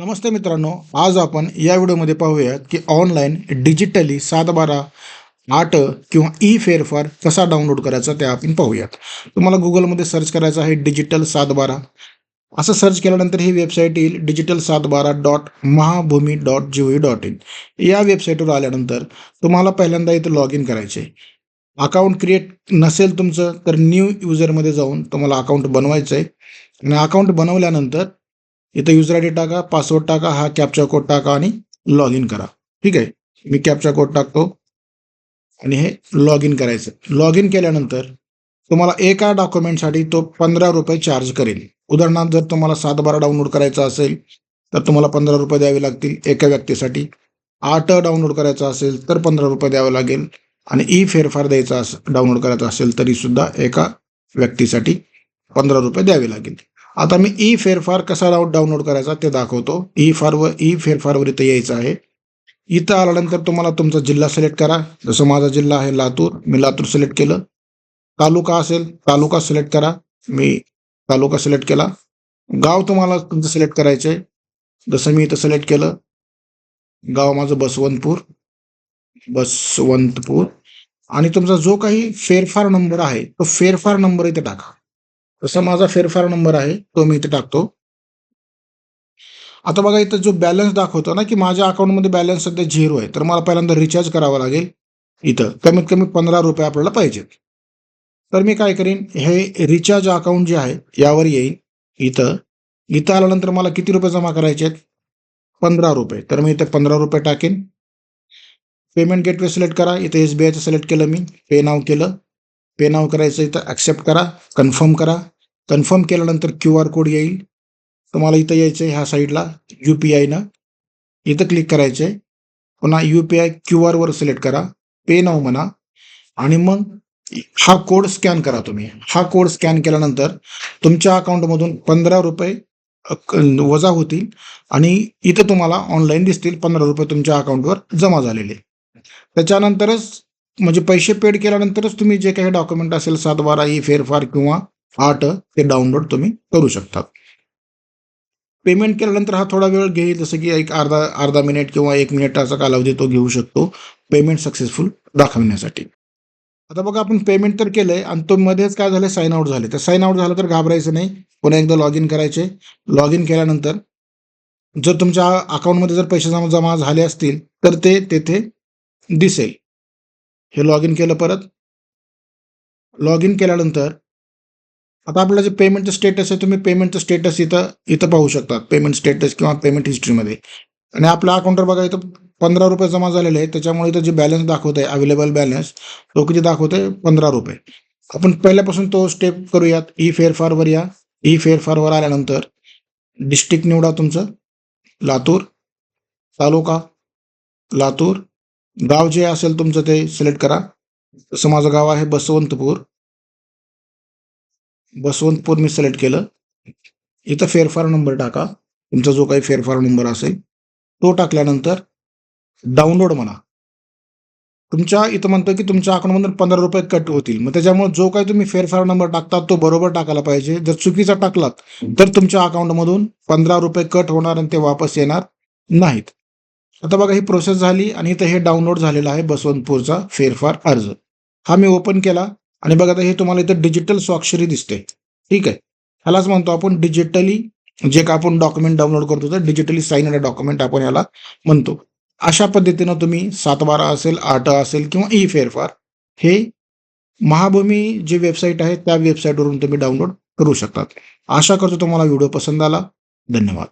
नमस्ते मित्रांनो आज आपण या व्हिडिओमध्ये पाहूयात की ऑनलाईन डिजिटली सात बारा आठ किंवा ई फेरफार कसा डाउनलोड करायचा ते आपण पाहूयात. तुम्हाला गुगलमध्ये सर्च करायचं आहे डिजिटल सात बारा असं सर्च केल्यानंतर ही वेबसाईट येईल डिजिटल सात बारा dot Mahabhumi dot G O dot in या वेबसाईटवर आल्यानंतर तुम्हाला पहिल्यांदा इथं लॉग इन करायचे अकाउंट क्रिएट नसेल तुमचं तर न्यू युजरमध्ये जाऊन तुम्हाला अकाउंट बनवायचं आहे आणि अकाउंट बनवल्यानंतर इथं युजर आय डी टाका पासवर्ड टाका हा कॅप्चा कोड टाका आणि लॉग इन करा. ठीक आहे? मी कॅप्चा कोड टाकतो आणि हे लॉग इन करायचं. लॉग इन केल्यानंतर तुम्हाला एका डॉक्युमेंटसाठी तो पंधरा रुपये चार्ज करेल. उदाहरणार्थ जर तुम्हाला सात बारा डाउनलोड करायचा असेल तर तुम्हाला पंधरा रुपये द्यावे लागतील एका व्यक्तीसाठी. आठ डाउनलोड करायचा असेल तर पंधरा रुपये द्यावे लागेल. आणि ई फेरफार द्यायचा अस डाउनलोड करायचा असेल तरीसुद्धा एका व्यक्तीसाठी पंधरा रुपये द्यावे लागेल. आता मी ई फेरफार कसा राऊट डाउनलोड करायचा ते दाखवतो. ई फार व ई फेरफारवर इथं यायचं आहे. इथं आल्यानंतर तुम्हाला तुमचा जिल्हा सिलेक्ट करा. जसं माझा जिल्हा आहे लातूर मी लातूर सिलेक्ट केलं. तालुका असेल तालुका सिलेक्ट करा. मी तालुका सिलेक्ट केला. गाव तुम्हाला तुमचं सिलेक्ट करायचं आहे. जसं मी इथं सिलेक्ट केलं. गाव माझं बसवंतपूर. बसवंतपूर. आणि तुमचा जो काही फेरफार नंबर आहे तो फेरफार नंबर इथे टाका. तसा माझा फेरफार नंबर आहे तो मी इथे टाकतो. आता बघा इथं जो बॅलन्स दाखवतो ना की माझ्या अकाउंटमध्ये बॅलन्स सध्या झिरो आहे तर मला पहिल्यांदा रिचार्ज करावा लागेल इथं. कमीत कमी पंधरा रुपये आपल्याला पाहिजेत. तर मी काय करीन हे रिचार्ज अकाउंट जे आहे यावर येईन इथं. इथं आल्यानंतर मला किती रुपये जमा करायचे आहेत? पंधरा रुपये. तर मी इथं पंधरा रुपये टाकेन. पेमेंट गेटवे सिलेक्ट करा. इथं एस बी आयचं सिलेक्ट केलं मी. पे नाव केलं. पे नाव करायचं इथं. ॲक्सेप्ट करा. कन्फर्म करा. कन्फर्म केल्यानंतर क्यू आर कोड येईल. तुम्हाला इथं यायचं आहे ह्या साईडला यू पी आयनं इथं क्लिक करायचं आहे पुन्हा यू पी आय क्यू आरवर सिलेक्ट करा. पे नाव म्हणा. आणि मग हा कोड स्कॅन करा तुम्ही. हा कोड स्कॅन केल्यानंतर तुमच्या अकाउंटमधून पंधरा रुपये क- वजा होतील. आणि इथं तुम्हाला ऑनलाईन दिसतील पंधरा रुपये तुमच्या अकाउंटवर जमा झालेले. त्याच्यानंतरच म्हणजे पैसे पेड केल्यानंतरच तुम्ही जे काही डॉक्युमेंट असेल सात बारा ई फेरफार किंवा आठ ते डाउनलोड तुम्ही करू शकता. पेमेंट केल्यानंतर हा थोडा वेळ घेईल जसं की एक अर्धा अर्धा मिनिट किंवा एक मिनिटाचा कालावधी तो घेऊ शकतो पेमेंट सक्सेसफुल दाखवण्यासाठी. आता बघा आपण पेमेंट तर केलंय आणि तो मध्येच काय झालं साईन आउट झाले तर साईन आउट झालं तर घाबरायचं नाही. पुन्हा एकदा लॉग इन करायचे. लॉग इन केल्यानंतर जर तुमच्या अकाउंटमध्ये जर पैसे जमा जमा झाले असतील तर ते तेथे दिसेल. हे लॉग इन केलं परत. लॉग इन केल्यानंतर आता आपलं जे पेमेंटचं स्टेटस आहे तुम्ही पेमेंटचं स्टेटस इथं इथं पाहू शकता. पेमेंट स्टेटस किंवा पेमेंट हिस्ट्रीमध्ये आणि आपल्या अकाउंटवर बघा इथं पंधरा रुपये जमा झालेले आहे त्याच्यामुळे इथं जे बॅलन्स दाखवत आहे अवेलेबल बॅलन्स तो किती दाखवत आहे? पंधरा रुपये. आपण पहिल्यापासून तो स्टेप करूयात. ई फेरफारवर या. ई फेरफारवर आल्यानंतर डिस्ट्रिक्ट निवडा तुमचं. लातूर तालुका लातूर. गाव जे असेल तुमचं ते सिलेक्ट करा. तसं माझं गाव आहे बसवंतपूर. बसवंतपूर मी सिलेक्ट केलं. इथं फेरफार नंबर टाका. तुमचा जो काही फेरफार नंबर असेल तो टाकल्यानंतर डाउनलोड म्हणा. तुमच्या इथं म्हणतो की तुमच्या अकाउंटमधून पंधरा रुपये कट होतील. मग त्याच्यामुळे जो काही तुम्ही फेरफार नंबर टाकता तो बरोबर टाकायला पाहिजे. जर चुकीचा टाकलात तर तुमच्या अकाउंटमधून पंधरा रुपये कट होणार आणि ते वापस येणार नाहीत. आता बघा ही प्रोसेस झाली आणि इथं हे डाउनलोड झालेलं आहे बसवंतपूरचा फेरफार अर्ज. हा मी ओपन केला. आणि बघा आता हे तुम्हाला इथं डिजिटल स्वाक्षरी दिसते. ठीक आहे? ह्यालाच म्हणतो आपण डिजिटली जे का आपण डॉक्युमेंट डाउनलोड करतो तर डिजिटली साईन डॉक्युमेंट आपण याला म्हणतो. अशा पद्धतीनं तुम्ही सातबारा असेल आठ असेल किंवा ई फेरफार हे महाभूमी जी वेबसाईट आहे त्या वेबसाईटवरून तुम्ही डाउनलोड करू शकतात. आशा करतो तुम्हाला व्हिडिओ पसंत आला. धन्यवाद.